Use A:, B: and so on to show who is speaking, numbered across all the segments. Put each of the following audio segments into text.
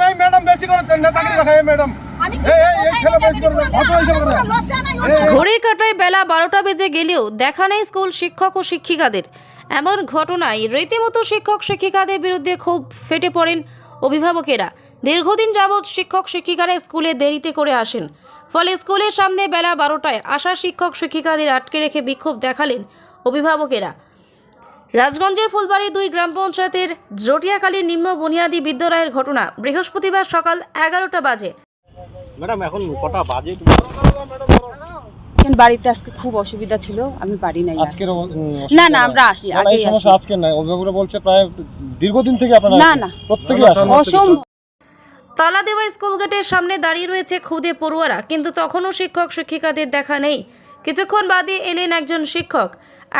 A: Madam এই বেশি করে এই
B: ঘড়ির কাটায় বেলা বারোটা বেজে গেলেও দেখা নেই স্কুল শিক্ষক ও শিক্ষিকাদের। এমন ঘটনায় রীতিমতো শিক্ষক শিক্ষিকাদের বিরুদ্ধে খুব ফেটে পড়েন অভিভাবকেরা। দীর্ঘদিন যাবৎ শিক্ষক শিক্ষিকারা স্কুলে দেরিতে করে আসেন। ফলে স্কুলের সামনে বেলা বারোটায় আসা শিক্ষক শিক্ষিকাদের আটকে রেখে বিক্ষোভ দেখালেন অভিভাবকেরা। রাজগঞ্জের ফুলবাড়ি দুই গ্রাম পঞ্চায়েতের জটিয়াকালী নিম্ন বুনিয়াদী বিদ্যালয়ের ঘটনা বৃহস্পতিবার সকাল এগারোটা বাজে।
C: ম্যাডাম এখন কটা বাজে?
D: বাড়িতে আজকে খুব অসুবিধা ছিল আমি পারি নাই না, না, আমরা আসি,
E: না, না, এই সমস্যা আজকে নাই। অভিভাবকরা বলছে প্রায় দীর্ঘদিন থেকে আপনারা
D: না, না।
E: প্রত্যেকেই আসেন।
D: অসম্ভব
B: তালা দেওয়া স্কুল গেটের সামনে দাঁড়িয়ে রয়েছে খুদে পড়ুয়ারা কিন্তু তখনও শিক্ষক শিক্ষিকাদের দেখা নেই। কিছুক্ষণ বাদে এলেন একজন শিক্ষক।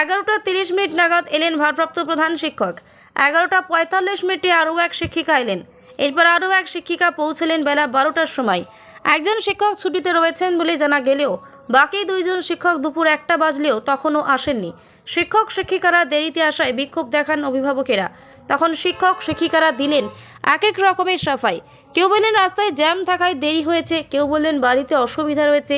B: এগারোটা তিরিশ মিনিট নাগাদ এলেন ভারপ্রাপ্ত প্রধান শিক্ষক। এগারোটা পঁয়তাল্লিশ মিনিটে আরও এক শিক্ষিকা এলেন। এরপর আরও এক শিক্ষিকা পৌঁছলেন বেলা বারোটার সময়। একজন শিক্ষক ছুটিতে রয়েছেন বলে জানা গেলেও বাকি দুইজন শিক্ষক দুপুর একটা বাজলেও তখনও আসেননি। শিক্ষক শিক্ষিকারা দেরিতে আসায় বিক্ষোভ দেখান অভিভাবকেরা। তখন শিক্ষক শিক্ষিকারা দিলেন, এক এক রকমের সাফাই। কেউ বললেন রাস্তায় জ্যাম থাকায় দেরি হয়েছে, কেউ বললেন বাড়িতে অসুবিধা রয়েছে,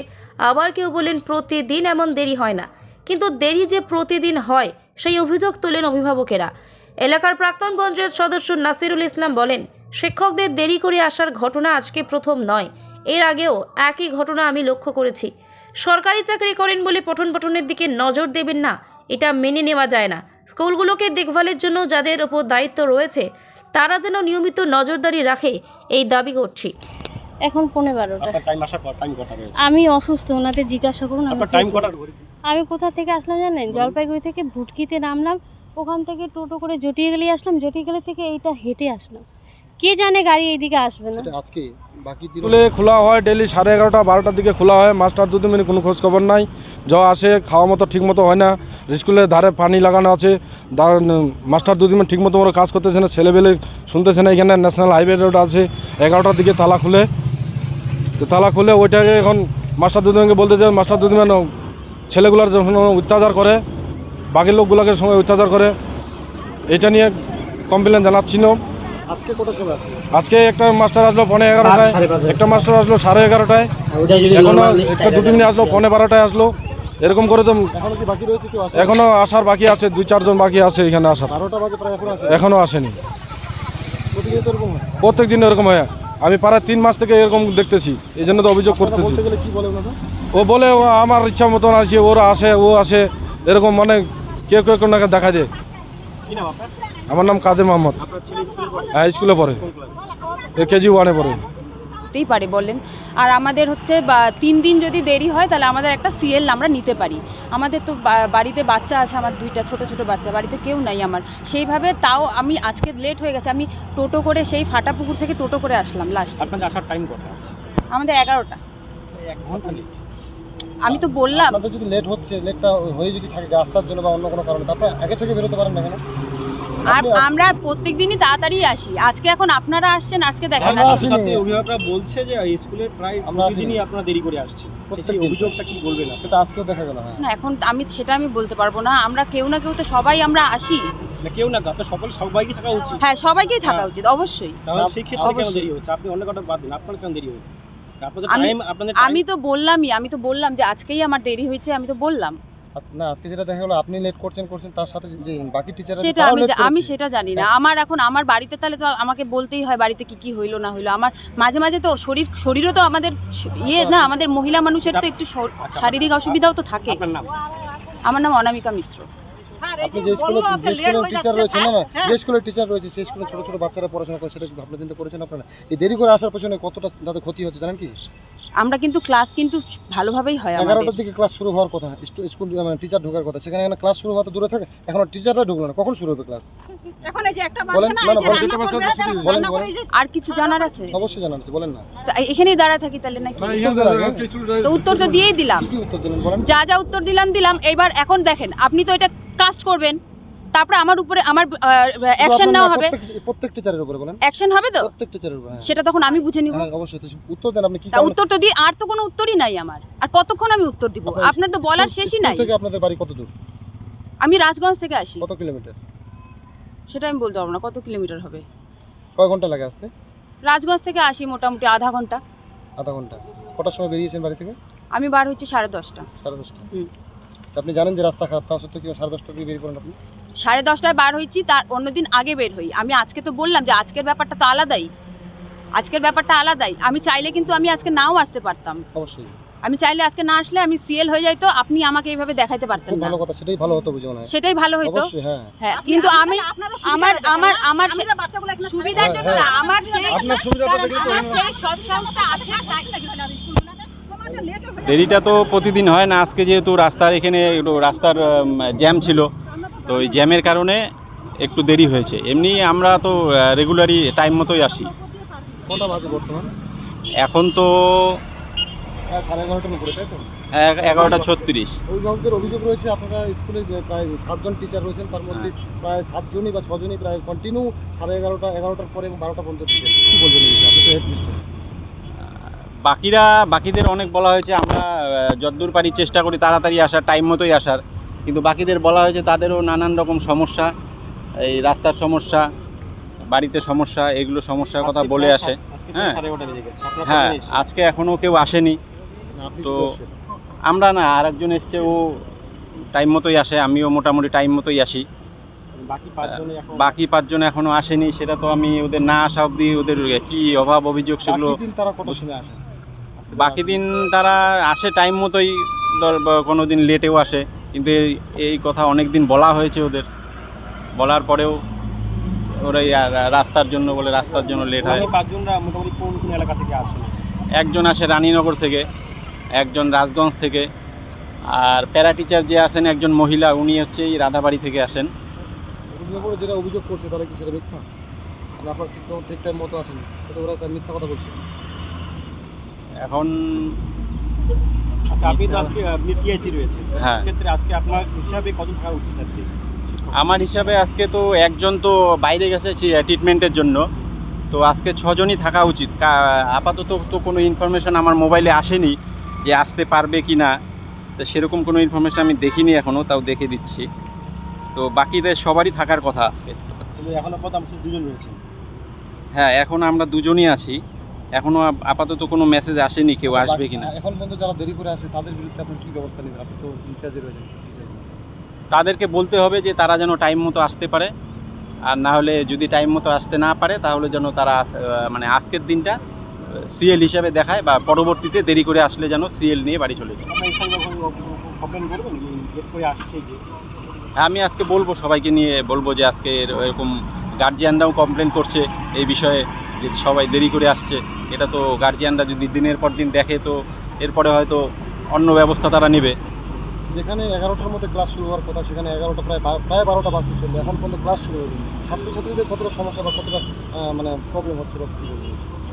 B: আবার কেউ বললেন প্রতিদিন এমন দেরি হয় না। কিন্তু দেরি যে প্রতিদিন হয়, সেই অভিযোগ তোলেন অভিভাবকেরা। এলাকার প্রাক্তন পঞ্চায়েত সদস্য নাসিরুল ইসলাম বলেন, শিক্ষকদের দেরি করে আসার ঘটনা আজকে প্রথম নয়। এর আগেও একই ঘটনা আমি লক্ষ্য করেছি। সরকারি চাকরি করেন বলে পঠন পঠনের দিকে নজর দেবেন না। এটা মেনে নেওয়া যায় না। স্কুলগুলোকে দেখভালের জন্য যাদের ওপর দায়িত্ব রয়েছে, তারা যেন নিয়মিত নজরদারি রাখে, এই দাবি করছি।
F: এখন পনেরো বারোটা। আমি অসুস্থ ওনাদের জিজ্ঞাসা করুন। আমি কোথা থেকে আসলাম জানেন? জলপাইগুড়ি থেকে ভুটকিতে নামলাম ওখান থেকে টোটো করে জটিয়ে গেলে আসলাম জটিয়ে গেলে থেকে এইটা হেঁটে আসলাম। কে জানে গাড়ি এইদিকে আসবে না?
E: আজকে বাকি দিন
A: স্কুলে খোলা হয় ডেলি সাড়ে এগারোটা বারোটার দিকে খোলা হয়। মাস্টার দুদিন মিনিট কোনো খোঁজ খবর নাই। য আসে খাওয়া মতো ঠিক মতো হয় না। স্কুলের ধারে পানি লাগানো আছে। দা- মাস্টার দুদিন ঠিক মতো ওরা কাজ করতেছে না ছেলেবেলে শুনতেছে না এখানে। ন্যাশনাল হাইওয়ে রোড আছে। এগারোটার দিকে তালা খুলে। তো তালা খুলে ওইটাকে এখন মাস্টার দুদিনকে বলতে চাই মাস্টার দুদিন ছেলেগুলার যখন অত্যাচার করে বাকি লোকগুলোকে সঙ্গে অত্যাচার করে। এটা নিয়ে কমপ্লেন জানাচ্ছি না।
E: আজকে কটার সময় আসছে
A: আজকে একটা মাস্টার আসলো পনে এগারোটায়। একটা মাস্টার আসলো সাড়ে এগারোটায়। এখনও একটা দুটো মিনিট আসলো পনে বারোটায় আসলো। এরকম করে তো এখনও আসার বাকি আছে দুই চারজন বাকি আছে এখানে আসার।
E: এখন আসে
A: এখনও আসেনি।
E: হয়।
A: প্রত্যেক দিন এরকম হয়। আমি প্রায় তিন মাস থেকে এরকম দেখতেছি এই জন্য তো অভিযোগ করতেছি। ও বলে ও আমার ইচ্ছা মতন আসে ওরা আসে ও আসে এরকম মানে কেউ কেউ নাকি দেখা
C: আপনার?
A: আমার নাম কাদের মোহাম্মদ। হ্যাঁ স্কুলে পড়ে। কেজি ওয়ানে পড়ে।
D: হতেই পারে বললেন আর আমাদের হচ্ছে বা তিন দিন যদি দেরি হয় তাহলে আমাদের একটা সিএল আমরা নিতে পারি। আমাদের তো বাড়িতে বাচ্চা আছে আমার দুইটা ছোট ছোট বাচ্চা বাড়িতে কেউ নাই আমার। সেইভাবে তাও আমি আজকে লেট হয়ে গেছে আমি টোটো করে সেই ফাটা পুকুর থেকে টোটো করে আসলাম লাস্ট
C: আপনাদের আসার টাইম কটা আছে?
D: আমাদের এগারোটা।
C: এক ঘণ্টা
D: আমি তো বললাম।
E: আপনাদের যদি লেট হচ্ছে লেটটা হয়ে যদি থাকে রাস্তার জন্য বা অন্য কোনো কারণে তারপরে আগে থেকে বেরোতে পারেন না কেন?
D: আর আমরা প্রত্যেক দিনই তাড়াতাড়ি আসি। আজকে এখন আপনারা আসছেন আজকে দেখেন।
C: অভিভাবকরা বলছে যে স্কুলে প্রায় প্রতিদিনই আপনারা দেরি করে আসছে সেই অভিযোগটা কি বলবেন
E: সেটা আজকেও দেখা গেল হ্যাঁ।
D: না এখন আমি সেটা আমি বলতে পারব না। আমরা কেউ না কেউ তো সবাই আমরা আসি।
C: না কেউ না আপনার সকল সবাইকে থাকা উচিত।
D: হ্যাঁ সবাইকেই থাকা
C: হ্যাঁ।
D: উচিত অবশ্যই।
C: তাহলে সেই ক্ষেত্রে কেন
D: অবশ্যই।
C: দেরি হচ্ছে? আপনি অন্য কটা বাদ দিন। আপনার কেন দেরি হচ্ছে?
D: আমি-
C: টাইম আপনাদের
D: আমি তো বললামই আমি তো বললাম যে আজকেই আমার দেরি হয়েছে আমি তো বললাম।
E: না আজকে যেটা দেখা গেলো আপনি লেট করছেন করছেন তার সাথে যে বাকি টিচার
D: সেটা আমি আমি সেটা জানি না। আমার এখন আমার বাড়িতে তাহলে তো আমাকে বলতেই হয় বাড়িতে কি কি হইল না হইল। আমার মাঝে মাঝে তো শরীর শরীরও তো আমাদের ইয়ে না আমাদের মহিলা মানুষের তো একটু শারীরিক অসুবিধাও তো থাকে।
C: আপনার
D: আমার নাম অনামিকা মিশ্র।
E: আপনি যে স্কুলে যে স্কুলের টিচার রয়েছে না না যে স্কুলের টিচার রয়েছে সেই স্কুলে ছোট ছোট বাচ্চারা পড়াশোনা করে সেটা ভাবনা চিন্তা করেছেন আপনারা? এই দেরি করে আসার পেছনে কতটা তাদের ক্ষতি হচ্ছে জানেন কি?
D: আমরা কিন্তু ক্লাস কিন্তু ভালোভাবেই হয় আমাদের।
E: এগারোটার দিকে ক্লাস শুরু হওয়ার কথা। স্কুল মানে টিচার ঢোকার কথা। সেখানে এখানে ক্লাস শুরু হওয়া তো দূরে থাকে। এখনও টিচাররা ঢুকলো না। কখন শুরু হবে ক্লাস
G: এখন এই যে একটা
D: আর কিছু জানার আছে?
E: অবশ্যই জানার আছে। বলেন না।
D: এখানেই দাঁড়া থাকি তাহলে নাকি? তো উত্তর তো দিয়েই দিলাম।
E: কি কি উত্তর দিলেন? বলেন।
D: যা যা উত্তর দিলাম দিলাম। এবার এখন দেখেন আপনি তো এটা কাস্ট করবেন। তারপরে আমার উপরে আমার অ্যাকশন নেওয়া হবে।
E: প্রত্যেক- প্রত্যেক টিচারের উপরে বলেন।
D: অ্যাকশন হবে তো?
E: প্রত্যেক টিচারের উপরে হ্যাঁ।
D: সেটা তখন আমি বুঝে নিব।
E: হ্যাঁ অবশ্যই। উত্তর দেন আপনি কি
D: তা উত্তর তো দিয়ে আর তো কোনো উত্তরই নাই আমার। আর কতক্ষণ আমি উত্তর দিব?
E: আপনার
D: তো বলার শেষই নাই।
E: থেকে আপনাদের বাড়ি কত দূর?
D: আমি রাজগঞ্জ থেকে আসি।
E: কত কিলোমিটার?
D: সেটা আমি বলতে পারব না কত কিলোমিটার হবে?
E: কয় ঘণ্টা লাগে আসতে?
D: রাজগঞ্জ থেকে আসি মোটামুটি আধা ঘণ্টা।
E: আধা ঘণ্টা। কটার সময় বেরিয়েছেন বাড়ি থেকে?
D: আমি বার হচ্ছি সাড়ে দশটা।
E: সাড়ে দশটা।
D: হুম।
E: আপনি জানেন যে রাস্তা খারাপ তাও সত্ত্বেও কি সাড়ে দশটা দিয়ে বেরিয়ে পড়েন আপনি?
D: সাড়ে দশটায় বার হয়েছি তার অন্যদিন আগে বের হই। আমি আজকে তো বললাম যে আজকের ব্যাপারটা তো আলাদাই। আজকের ব্যাপারটা আলাদাই। আমি চাইলে কিন্তু আমি আজকে নাও আসতে পারতাম।
E: অবশ্যই।
D: আমি চাইলে আজকে না আসলে আমি সিএল হয়ে যাইতো আপনি আমাকে এইভাবে দেখাইতে পারতেন না।
E: ভালো কথা সেটাই ভালো হতো বুঝে
D: সেটাই ভালো হইতো।
E: হ্যাঁ।
D: হ্যাঁ কিন্তু আমি আমার আমার আমার সুবিধার জন্য না আমার সেই
A: আপনার সুবিধাটা
D: সেই সৎ আছে
G: দেরিটা তো প্রতিদিন হয় না আজকে যেহেতু রাস্তার এখানে একটু রাস্তার জ্যাম ছিল। তো এই জ্যামের কারণে একটু দেরি হয়েছে। এমনি আমরা তো রেগুলারই টাইম মতোই আসি।
E: কটা বাজে বর্তমান?
G: এখন তো
E: হ্যাঁ সাড়ে এগারোটার উপরে তাই তো?
G: এগারোটা ছত্রিশ।
E: অভিভাবকদের অভিযোগ রয়েছে আপনারা স্কুলে প্রায় সাতজন টিচার রয়েছেন তার মধ্যে প্রায় সাতজনই বা ছজনই প্রায় কন্টিনিউ সাড়ে এগারোটা এগারোটার পরে এবং বারোটা পর্যন্ত কী বলবেন আপনি তো হেড মিস্টার
G: বাকিরা বাকিদের অনেক বলা হয়েছে আমরা আহ, যতদূর পারি চেষ্টা করি তাড়াতাড়ি আসার টাইম মতোই আসার। কিন্তু বাকিদের বলা হয়েছে তাদেরও নানান রকম সমস্যা এই রাস্তার সমস্যা বাড়িতে সমস্যা এগুলো সমস্যার কথা বলে আসে। হ্যাঁ। হ্যাঁ আজকে এখনও কেউ আসেনি। তো- আমরা না আরেকজন এসছে ও টাইম মতোই আসে আমিও মোটামুটি টাইম মতোই আসি।
C: বাকি পাঁচজনে এখন
G: বাকি পাঁচজন এখনও আসেনি সেটা তো আমি ওদের না আসা অবধি ওদের কি অভাব অভিযোগ সেগুলো
E: বাকি দিন তারা
G: আসে? টাইম মতোই ধর কোনো দিন লেটেও আসে। কিন্তু এই- এই কথা অনেক দিন বলা হয়েছে ওদের। বলার পরেও ওরা রাস্তার জন্য বলে রাস্তার জন্য লেট হয়।
C: মোটামুটি কোন এলাকা থেকে আসছেন
G: একজন আসে রানীনগর থেকে একজন রাজগঞ্জ থেকে আর প্যারা টিচার যে আছেন একজন মহিলা উনি হচ্ছে এই রাধাবাড়ি থেকে আসেন।
E: যেটা অভিযোগ করছে তারা কি সেটা মিথ্যা? না ঠিক টাইম মতো আসেন। ওরা তার মিথ্যা কথা বলছে।
G: এখন
C: আচ্ছা আপনি তো আজকে আপনি টিআইসি রয়েছে
G: হ্যাঁ।
C: ক্ষেত্রে আজকে আপনার হিসাবে কত থাকা উচিত আজকে?
G: আমার হিসাবে আজকে তো একজন তো বাইরে গেছে ট্রিটমেন্টের জন্য। তো আজকে ছজনই থাকা উচিত। আপাতত তো কোনো ইনফরমেশন আমার মোবাইলে আসেনি যে আসতে পারবে কি না। তো সেরকম কোনো ইনফরমেশন আমি দেখিনি এখনও তাও দেখে দিচ্ছি। তো বাকিদের সবারই থাকার কথা আজকে।
C: এখনও আমরা দুজন রয়েছে
G: হ্যাঁ এখন আমরা দুজনই আছি। এখনও আপাতত কোনো মেসেজ আসেনি কেউ আসবে কি না
E: এখন পর্যন্ত যারা দেরি করে আসে তাদের বিরুদ্ধে আপনি কি ব্যবস্থা নেবেন? আপনি তো ইনচার্জে রয়েছেন
G: তাদেরকে বলতে হবে যে তারা যেন টাইম মতো আসতে পারে। আর না হলে যদি টাইম মতো আসতে না পারে তাহলে যেন তারা মানে আজকের দিনটা সিএল হিসাবে দেখায় বা পরবর্তীতে দেরি করে আসলে যেন সিএল নিয়ে বাড়ি চলে যায়। আমি আজকে বলব সবাইকে নিয়ে বলব যে আজকে এর- এরকম গার্জিয়ানরাও কমপ্লেন করছে এই বিষয়ে। যে সবাই দেরি করে আসছে এটা তো গার্জিয়ানরা যদি দিনের পর দিন দেখে তো এরপরে হয়তো অন্য ব্যবস্থা তারা নেবে।
E: যেখানে এগারোটার মধ্যে ক্লাস শুরু হওয়ার কথা সেখানে এগারোটা প্রায় প্রায় বারোটা বাজতে চলবে। এখন পর্যন্ত ক্লাস শুরু হয়নি। ছাত্রছাত্রীদের কতটা সমস্যা বা কতটা মানে প্রবলেম হচ্ছে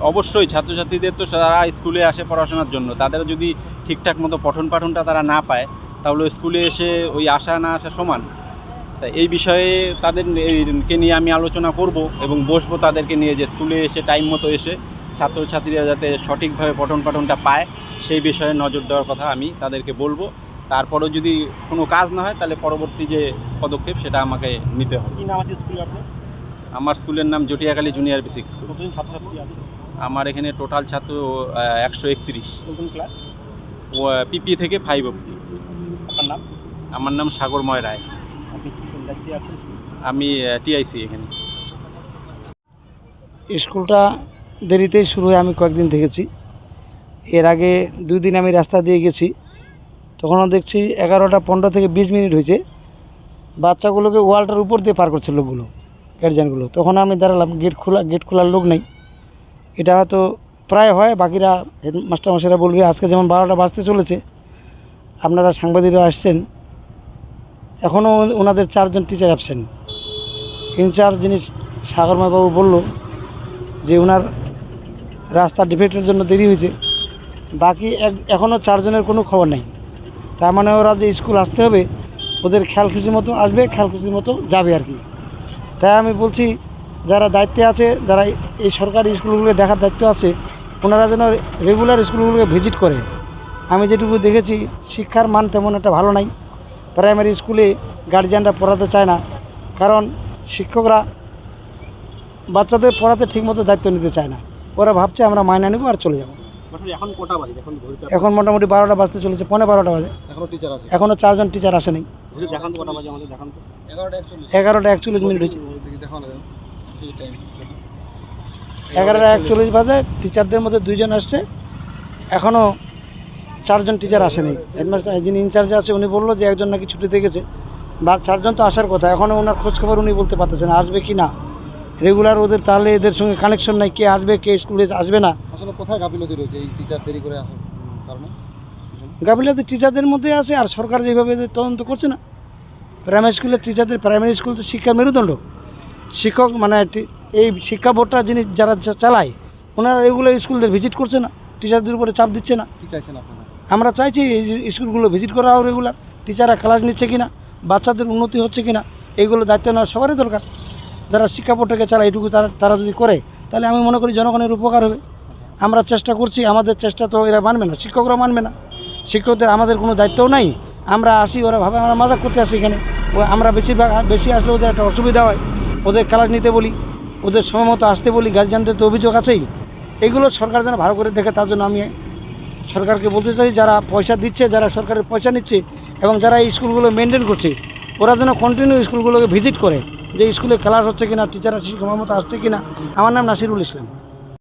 G: অবশ্যই ছাত্রছাত্রীদের তো তারা স্কুলে আসে পড়াশোনার জন্য। তাদের যদি ঠিকঠাক মতো পঠন পাঠনটা তারা না পায় তাহলে স্কুলে এসে ওই আসা না আসা সমান। তা এই বিষয়ে তাদের এই- কে নিয়ে আমি আলোচনা করব এবং বসবো তাদেরকে নিয়ে যে স্কুলে এসে টাইম মতো এসে ছাত্রছাত্রীরা যাতে সঠিকভাবে পঠন পাঠনটা পায় সেই বিষয়ে নজর দেওয়ার কথা আমি তাদেরকে বলব। তারপরেও যদি কোনো কাজ না হয় তাহলে পরবর্তী যে পদক্ষেপ সেটা আমাকে নিতে হবে।
C: কি নাম আছে স্কুলে আপনার?
G: আমার স্কুলের নাম জটিয়াখালী জুনিয়র বেসিক স্কুল। আমার এখানে টোটাল ছাত্র একশো একত্রিশ। পিপি থেকে ফাইভ অব্দি আমার নাম সাগরময় রায়
C: আপনি কি কোন দায়িত্বে আছেন
G: আমি টিআইসি এখানে।
H: স্কুলটা দেরিতেই শুরু হয়ে আমি কয়েকদিন দেখেছি। এর আগে দুই দিন আমি রাস্তা দিয়ে গেছি। তখনও দেখছি এগারোটা পনেরো থেকে বিশ মিনিট হয়েছে। বাচ্চাগুলোকে ওয়ালটার উপর দিয়ে পার করছে লোকগুলো গার্জিয়ানগুলো। তখন আমি দাঁড়ালাম গেট খোলা গেট খোলার লোক নেই। এটা হয়তো প্রায় হয় বাকিরা হেডমাস্টারমশাইরা বলবে আজকে যেমন বারোটা বাজতে চলেছে। আপনারা সাংবাদিকরা আসছেন এখনও ওনাদের চারজন টিচার অ্যাবসেন্ট ইনচার্জ যিনি সাগরময়বাবু বলল যে ওনার রাস্তা ডিফেক্টের জন্য দেরি হয়েছে। বাকি এক এখনও চারজনের কোনো খবর নেই। তার মানে ওরা যে স্কুল আসতে হবে, ওদের খেয়াল খুশির মতো আসবে, খেয়াল খুশির মতো যাবে আর কি। তাই আমি বলছি, যারা দায়িত্বে আছে, যারা এই সরকারি স্কুলগুলোকে দেখার দায়িত্ব আছে, ওনারা যেন রেগুলার স্কুলগুলোকে ভিজিট করে। আমি যেটুকু দেখেছি, শিক্ষার মান তেমন একটা ভালো নাই। প্রাইমারি স্কুলে গার্জিয়ানরা পড়াতে চায় না। কারণ শিক্ষকরা বাচ্চাদের পড়াতে ঠিকমতো দায়িত্ব নিতে চায় না। ওরা ভাবছে আমরা মায়না নেব আর চলে যাব।
C: এখন কটা বাজে? এখন
H: এখন মোটামুটি বারোটা বাজতে চলেছে পনেরো বারোটা বাজে।
E: এখনও টিচার আছে
H: এখনও চারজন টিচার আসেনি।
C: ঘড়ি দেখান তো কটা বাজে আমাদের? দেখান তো।
H: এগারোটা একচল্লিশ। মিনিট হয়েছে। এগারোটা একচল্লিশ বাজে টিচারদের মধ্যে দুইজন আসছে। এখনও চারজন টিচার আসেনি। হেডমাস্টার যিনি ইনচার্জে আছে উনি বলল যে একজন নাকি ছুটিতে গেছে। বা চারজন তো আসার কথা এখনও ওনার খোঁজখবর উনি বলতে পারতেছেন আসবে কি না? রেগুলার ওদের তাহলে এদের সঙ্গে কানেকশন নাই কে আসবে কে স্কুলে আসবে না।
E: আসলে কোথায় গাফিলতি রয়েছে এই টিচার দেরি করে আসার কারণে?
H: গাফিলাতে টিচারদের মধ্যে আছে আর সরকার যেভাবে এদের তদন্ত করছে না। প্রাইমারি স্কুলের টিচারদের প্রাইমারি স্কুল তো শিক্ষার মেরুদণ্ড। শিক্ষক মানে এই শিক্ষা বোর্ডটা যিনি যারা চালায় ওনারা রেগুলার স্কুলদের ভিজিট করছে না টিচারদের উপরে চাপ দিচ্ছে না।
E: কি চাইছেন আপনারা?
H: আমরা চাইছি এই স্কুলগুলো ভিজিট করা হোক রেগুলার টিচাররা ক্লাস নিচ্ছে কিনা, বাচ্চাদের উন্নতি হচ্ছে কিনা এইগুলো দায়িত্ব নেওয়া সবারই দরকার। যারা শিক্ষা বোর্ডটাকে চালায় এটুকু তারা তারা যদি করে, তাহলে আমি মনে করি জনগণের উপকার হবে। আমরা চেষ্টা করছি, আমাদের চেষ্টা তো এরা মানবে না শিক্ষকরা মানবে না। শিক্ষকদের আমাদের কোনো দায়িত্বও নাই। আমরা আসি, ওরা ভাবে আমরা মজা করতে আসি এখানে। আমরা বেশিরভাগ, বেশি আসলে ওদের একটা অসুবিধা হয়। ওদের ক্লাস নিতে বলি, ওদের সময় মতো আসতে বলি গার্জিয়ানদের তো অভিযোগ আছেই। এগুলো সরকার যেন ভালো করে দেখে, তার জন্য আমি সরকারকে বলতে চাই, যারা পয়সা দিচ্ছে, যারা সরকারের পয়সা নিচ্ছে এবং যারা এই স্কুলগুলো মেনটেন করছে, ওরা যেন কন্টিনিউ স্কুলগুলোকে ভিজিট করে, যে স্কুলে ক্লাস হচ্ছে কিনা টিচাররা সময় মতো আসছে কিনা। আমার নাম নাসিরুল ইসলাম।